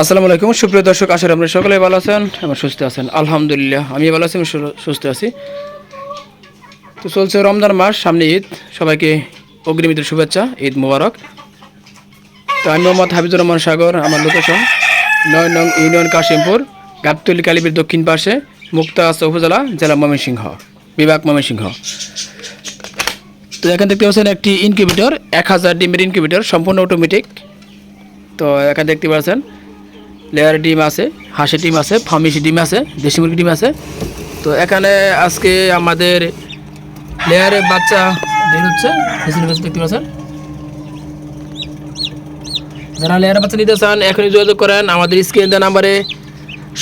আসসালামু আলাইকুম। সুপ্রিয় দর্শক, আশা করি আপনারা সকলে ভালো আছেন এবং সুস্থ আছেন। আলহামদুলিল্লাহ আমি ভালো আছি সুস্থ আছি। তো চলছে রমজান মাস, সামনে ঈদ। সবাইকে অগ্রিম ঈদের শুভেচ্ছা, ঈদ মোবারক। তো আমি মোহাম্মদ হাফিজুর রহমান সাগর, আমার লোকেশন নয় নং ইউনিয়ন কাশিমপুর, গাবতলি কালিবির দক্ষিণ পাশে, মুক্তাগাছা উপজেলা, জেলা ময়মনসিংহ, বিভাগ ময়মনসিংহ। তো এখানে দেখতে পাচ্ছেন একটি ইনকিউবেটর এক হাজার ডিমের ইনকিউবেটর সম্পূর্ণ অটোমেটিক তো এখানে দেখতে পাচ্ছেন লেয়ার ডিম আছে, হাঁসের ডিম আছে ফার্মিসি ডিম আছে, দেশি মুরগি ডিম আছে। তো এখানে আজকে আমাদের লেয়ারের বাচ্চা বের হচ্ছে দেখতে পাচ্ছেন? যারা লেয়ারের বাচ্চা নিতে চান, এখনই যোগাযোগ করেন। আমাদের স্ক্রিন দেওয়া নাম্বারে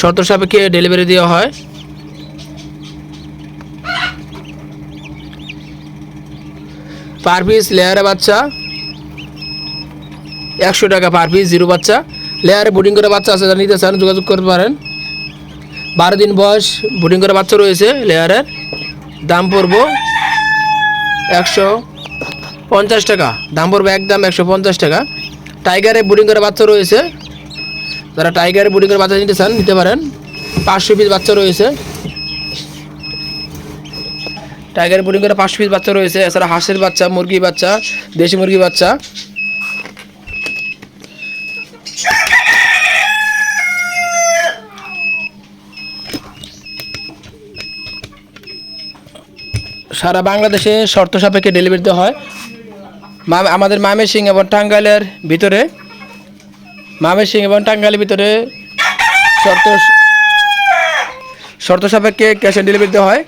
শর্ত সাপেক্ষে ডেলিভারি দেওয়া হয়। পার পিস লেয়ারের বাচ্চা, একশো টাকা পার পিস, জিরো বাচ্চা। লেয়ারে বোর্ডিং করে বাচ্চা আছে যারা নিতে চান যোগাযোগ করতে পারেন। বারো দিন বয়স বোর্ডিং করে বাচ্চা রয়েছে লেয়ারের দাম পড়ব একশো পঞ্চাশ টাকা। দাম পড়বে একদম একশো পঞ্চাশ টাকা। টাইগারে বোর্ডিং করে বাচ্চা রয়েছে। যারা টাইগারে বোর্ডিং করে বাচ্চা নিতে চান, নিতে পারেন। পাঁচশো পিস বাচ্চা রয়েছে। টাইগার বোর্ডিং করে পাঁচশো পিস বাচ্চা রয়েছে। এছাড়া হাঁসের বাচ্চা মুরগি বাচ্চা, দেশি মুরগি বাচ্চা। সারা বাংলাদেশে শর্ত সাপেক্ষে ডেলিভারি দেওয়া হয়। আমাদের মামের এবং টাঙ্গাইলের ভিতরে মামের এবং টাঙ্গাইলের ভিতরে শর্ত শর্ত সাপেক্ষে ক্যাশ অন ডেলিভারি দেওয়া হয়।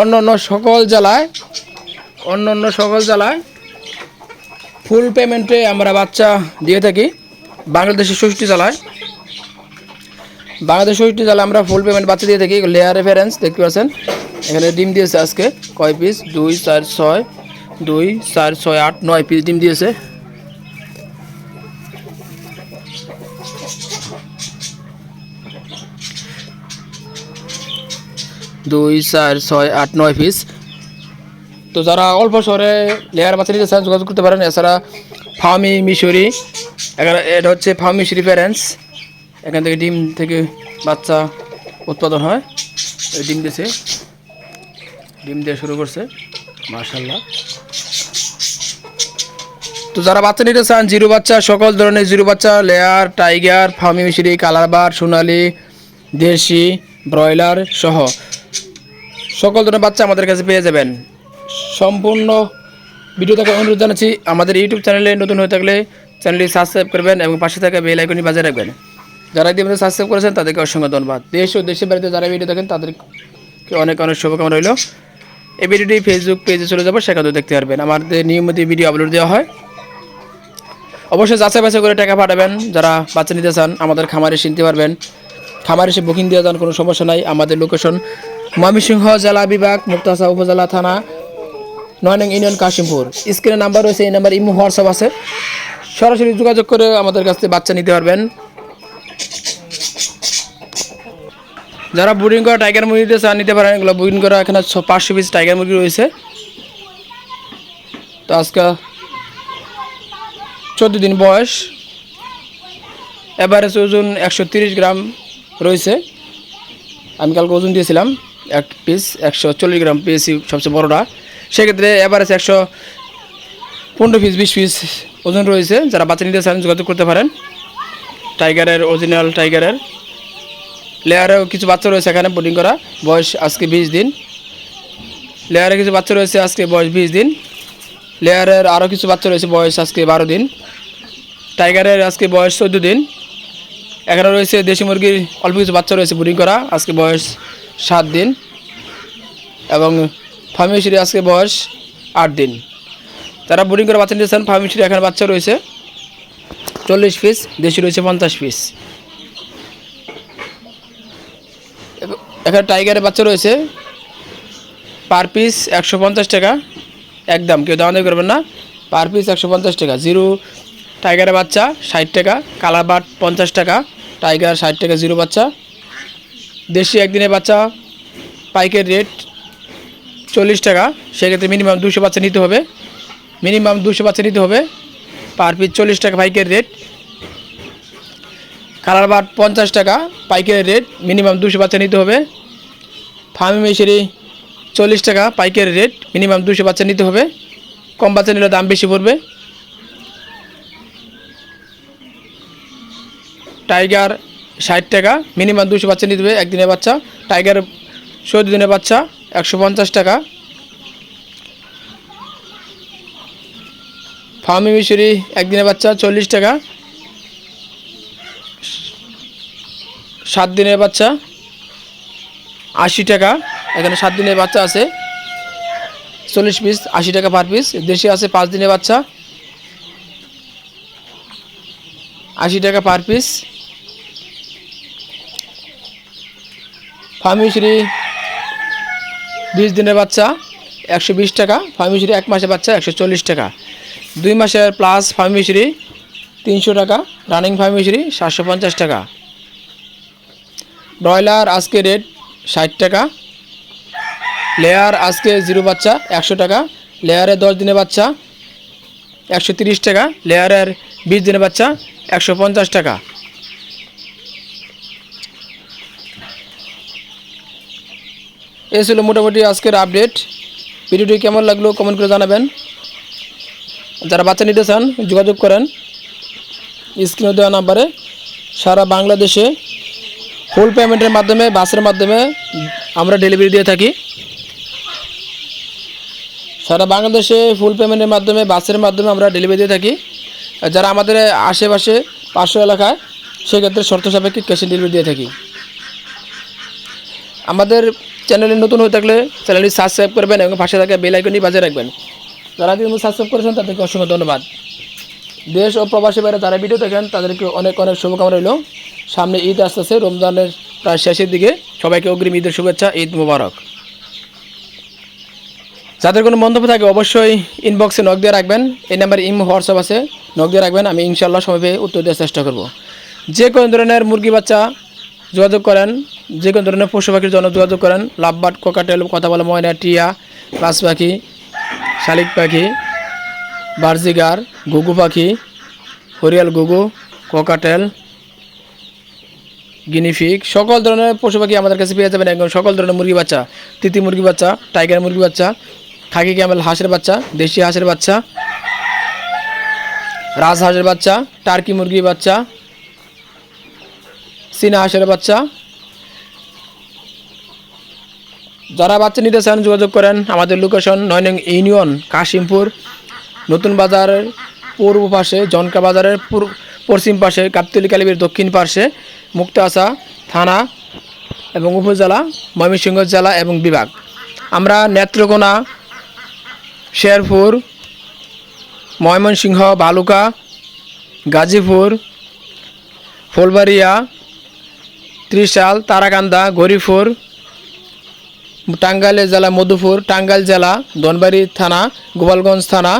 অন্য অন্য সকল জেলায় অন্য অন্য সকল জেলায় ফুল পেমেন্টে আমরা বাচ্চা দিয়ে থাকি। বাংলাদেশের ষষ্ঠী জেলায়। বাংলাদেশ ষষ্ঠী জেলায় আমরা ফুল পেমেন্ট বাচ্চা দিয়ে থাকি। লেয়ার রেফারেন্স দেখতে পাচ্ছেন? এখানে ডিম দিয়েছে আজকে কয় পিস দুই, চার, ছয়, দুই, চার, ছয়, আট, নয় পিস ডিম দিয়েছে। দুই, চার, ছয়, আট, নয় পিস তো যারা অল্প শহরে লেয়ার বাচ্চা নিতে চান যোগাযোগ করতে পারেন, এছাড়া ফার্মি মিশরি, এখানে এটা হচ্ছে ফার্মি মিশরি প্যারেন্টস এখান থেকে ডিম থেকে বাচ্চা উৎপাদন হয়। ডিম দিয়েছে। ডিম দিয়ে শুরু করছে মার্শাল্লাহ তো যারা বাচ্চা নিতে চান, জিরো বাচ্চা, সকল ধরনের জিরো বাচ্চা, লেয়ার, টাইগার ফার্মি মিশরি কালারবার সোনালি, দেশি, ব্রয়লার সহ সকল ধরনের বাচ্চা আমাদের কাছে পেয়ে যাবেন। সম্পূর্ণ ভিডিও থেকে অনুরোধ জানাচ্ছি, আমাদের ইউটিউব চ্যানেলে নতুন হয়ে থাকলে চ্যানেলটি সাবস্ক্রাইব করবেন এবং পাশে থাকা বেল আইকনটি বাজিয়ে রাখবেন। যারা ইতিমধ্যে সাবস্ক্রাইব করেছেন, তাদেরকে অসংখ্য ধন্যবাদ। দেশ ও দেশের বাড়িতে যারা ভিডিও দেখেন, তাদেরকে অনেক অনেক শুভকামনা রইল। এই ভিডিওটি ফেসবুক পেজে চলে যাব, সেখানেও দেখতে পারবেন। আমাদের নিয়মিত ভিডিও আপলোড দেওয়া হয়। অবশ্যই যাচাই বাছাই করে টাকা পাঠাবেন। যারা বাচ্চা নিতে চান, আমাদের খামারে চিনতে পারবেন। খামারে এসে বুকিং দিয়ে যান কোনো সমস্যা নাই। আমাদের লোকেশন ময়মনসিংহ জেলা বিভাগ মুক্তাসা উপজেলা থানা নয় নং ইউনিয়ন কাশিমপুর। স্ক্রিনে নাম্বার রয়েছে, এই নাম্বার ইমো হোয়াটসঅ্যাপ আছে। সরাসরি যোগাযোগ করে আমাদের কাছ থেকে বাচ্চা নিতে পারবেন। যারা বুডিং করা টাইগার মুরগি নিতে চান নিতে পারেন এগুলো। বুডিং করা এখানে পাঁচশো পিস টাইগার মুরগি রয়েছে। তো আজকে চোদ্দ দিন বয়স। এভারেজ ওজন একশো গ্রাম রয়েছে। আমি কালকে ওজন দিয়েছিলাম এক পিস একশো চল্লিশ গ্রাম পেয়েছি সবচেয়ে বড়টা। সেক্ষেত্রে এভারেজ একশো পনেরো পিস বিশ পিস ওজন রয়েছে। যারা বাচ্চা নিতে চান, যোগাযোগ করতে পারেন। টাইগারের অরিজিনাল টাইগারের লেয়ারেও কিছু বাচ্চা রয়েছে এখানে বোর্ডিং করা। বয়স আজকে বিশ দিন। লেয়ারে কিছু বাচ্চা রয়েছে আজকে বয়স বিশ দিন। লেয়ারের আরও কিছু বাচ্চা রয়েছে বয়স আজকে বারো দিন। টাইগারের আজকে বয়স চোদ্দ দিন। এখানে রয়েছে দেশি মুরগির অল্প কিছু বাচ্চা রয়েছে বোর্ডিং করা, আজকে বয়স সাত দিন। এবং ফার্মেসির আজকে বয়স আট দিন। তারা বোর্ডিং করে বাচ্চা নিয়েছেন ফার্মেসির এখানে বাচ্চা রয়েছে। চল্লিশ পিস দেশি রয়েছে পঞ্চাশ পিস এখানে টাইগারের বাচ্চা রয়েছে। পার পিস একশো পঞ্চাশ টাকা। একদম, কেউ দাম দাবি করবেন না। পার পিস একশো পঞ্চাশ টাকা। জিরো টাইগারের বাচ্চা ষাট টাকা, কালার বাট পঞ্চাশ টাকা, টাইগার ষাট টাকা, জিরো বাচ্চা। দেশি একদিনের বাচ্চা, পাইকের রেট চল্লিশ টাকা। সেক্ষেত্রে মিনিমাম দুশো বাচ্চা নিতে হবে। মিনিমাম দুশো বাচ্চা নিতে হবে। পার পিস চল্লিশ টাকা পাইকের রেট। কালার বাট পঞ্চাশ টাকা, পাইকারি রেট মিনিমাম দুশো বাচ্চা নিতে হবে। ফার্মি মেশিরি চল্লিশ টাকা পাইকারি রেট, মিনিমাম দুশো বাচ্চা নিতে হবে। কম বাচ্চা নিলে দাম বেশি পড়বে। টাইগার ষাট টাকা, মিনিমাম দুশো বাচ্চা নিতে হবে একদিনের বাচ্চা। টাইগার চৌদ্দ দিনের বাচ্চা, একশো পঞ্চাশ টাকা। ফার্মি মিশরি একদিনের বাচ্চা চল্লিশ টাকা। সাত দিনের বাচ্চা আশি টাকা। এখানে সাত দিনের বাচ্চা আছে। চল্লিশ পিস আশি টাকা পার পিস দেশি আছে পাঁচ দিনের বাচ্চা। আশি টাকা পার পিস ফার্মিশরি বিশ দিনের বাচ্চা, একশো বিশ টাকা। ফার্মিশরি এক মাসের বাচ্চা, একশো চল্লিশ টাকা। দুই মাসের প্লাস ফার্মিশরি তিনশো টাকা। রানিং ফার্মিশরি সাতশো পঞ্চাশ টাকা। ব্রয়লার আজকে রেট ষাট টাকা। লেয়ার আজকে জিরো বাচ্চা, একশো টাকা। লেয়ারে দশ দিনের বাচ্চা, একশো তিরিশ টাকা। লেয়ারের বিশ দিনের বাচ্চা, একশো পঞ্চাশ টাকা। এ ছিল মোটামুটি আজকের আপডেট ভিডিওটি কেমন লাগল কমেন্ট করে জানাবেন। যারা বাচ্চা নিতে চান, যোগাযোগ করেন। স্ক্রিনে দেওয়া নাম্বারে সারা বাংলাদেশে ফুল পেমেন্টের মাধ্যমে, বাসের মাধ্যমে আমরা ডেলিভারি দিয়ে থাকি। সারা বাংলাদেশে ফুল পেমেন্টের মাধ্যমে, বাসের মাধ্যমে আমরা ডেলিভারি দিয়ে থাকি। যারা আমাদের আশেপাশে, পার্শ্ব এলাকায়, সেক্ষেত্রে শর্ত সাপেক্ষে ক্যাশ অন ডেলিভারি দিয়ে থাকি। আমাদের চ্যানেলে নতুন হয়ে থাকলে চ্যানেলটি সাবস্ক্রাইব করবেন এবং পাশে থাকা বেল আইকনটি বাজে রাখবেন। যারা কিন্তু সাবস্ক্রাইব করেছেন, তাদেরকে অসংখ্য ধন্যবাদ। দেশ ও প্রবাসী বাইরে যারা ভিডিও দেখেন, তাদেরকে অনেক অনেক শুভকামনা রইল। সামনে ঈদ আসতেছে, রমজানের প্রায় শেষের দিকে। সবাইকে অগ্রিম ঈদের শুভেচ্ছা, ঈদ মুবারক। যাদের কোনো মন্তব্য থাকে, অবশ্যই ইনবক্সে নক দিয়ে রাখবেন। এই নাম্বার ইম, হোয়াটসঅ্যাপ আছে নক দিয়ে রাখবেন। আমি ইনশাল্লাহ সময় পেয়ে উত্তর দেওয়ার চেষ্টা করব। যে কোনো ধরনের মুরগি বাচ্চা যোগাযোগ করেন, যে কোনো ধরনের পশু পাখির জন্য যোগাযোগ করেন। লাভবাট কোকাটেল, কথা বলে ময়না, টিয়া ক্লাস পাখি শালিক পাখি বার্জিগার ঘুঘু পাখি, হরিয়াল ঘুঘু কোকাটেল, গিনিফিক, সকল ধরনের পশু পাখি আমাদের কাছে পেয়ে যাবেন একদম সকল ধরনের মুরগি বাচ্চা, তিতি মুরগি বাচ্চা, টাইগার মুরগি বাচ্চা খাকি ক্যামেল হাঁসের বাচ্চা, দেশি হাঁসের বাচ্চা রাজহাঁসের বাচ্চা, টার্কি মুরগি বাচ্চা, চীনা হাঁসের বাচ্চা। যারা বাচ্চা নিতে চান যোগাযোগ করেন, আমাদের লোকেশন নয় নং ইউনিয়ন, কাশিমপুর নতুন বাজারের পূর্ব পাশে, জনকা বাজারের পশ্চিম পাশে গাবতলি কালিবির দক্ষিণ পাশে মুক্তাসা থানা এবং উপজেলা, ময়মনসিংহ জেলা এবং বিভাগ। আমরা নেত্রকোনা, শেরপুর, ময়মনসিংহ, বালুকা, গাজীপুর, ফুলবাড়িয়া, ত্রিশাল, তারাকান্দা গরিপুর টাঙ্গাইল জেলা মধুপুর, টাঙ্গাইল জেলা ধনবাড়ি থানা, গোপালগঞ্জ থানা,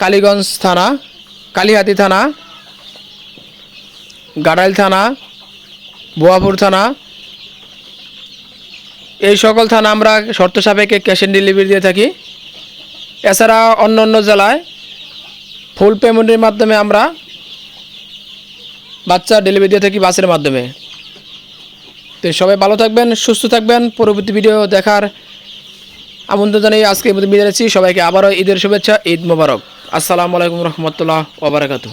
কালীগঞ্জ থানা, কালীহাতি থানা, গাড়াইল থানা, বোয়াপুর থানা। এই সকল থানা আমরা শর্ত সাপেক্ষে ক্যাশ অন ডেলিভারি দিয়ে থাকি। এছাড়া অন্য অন্য জেলায় ফুল পেমেন্টের মাধ্যমে আমরা বাচ্চা ডেলিভারি দিয়ে থাকি বাসের মাধ্যমে। তো সবাই ভালো থাকবেন, সুস্থ থাকবেন। পরবর্তী ভিডিও দেখার আমন্ত্রণ জানিয়ে আজকে বিদায় নিচ্ছি। সবাইকে আবারও ঈদের শুভেচ্ছা, ঈদ মোবারক। আসসালামু আলাইকুম রহমতুল্লাহ ওবরাকাতু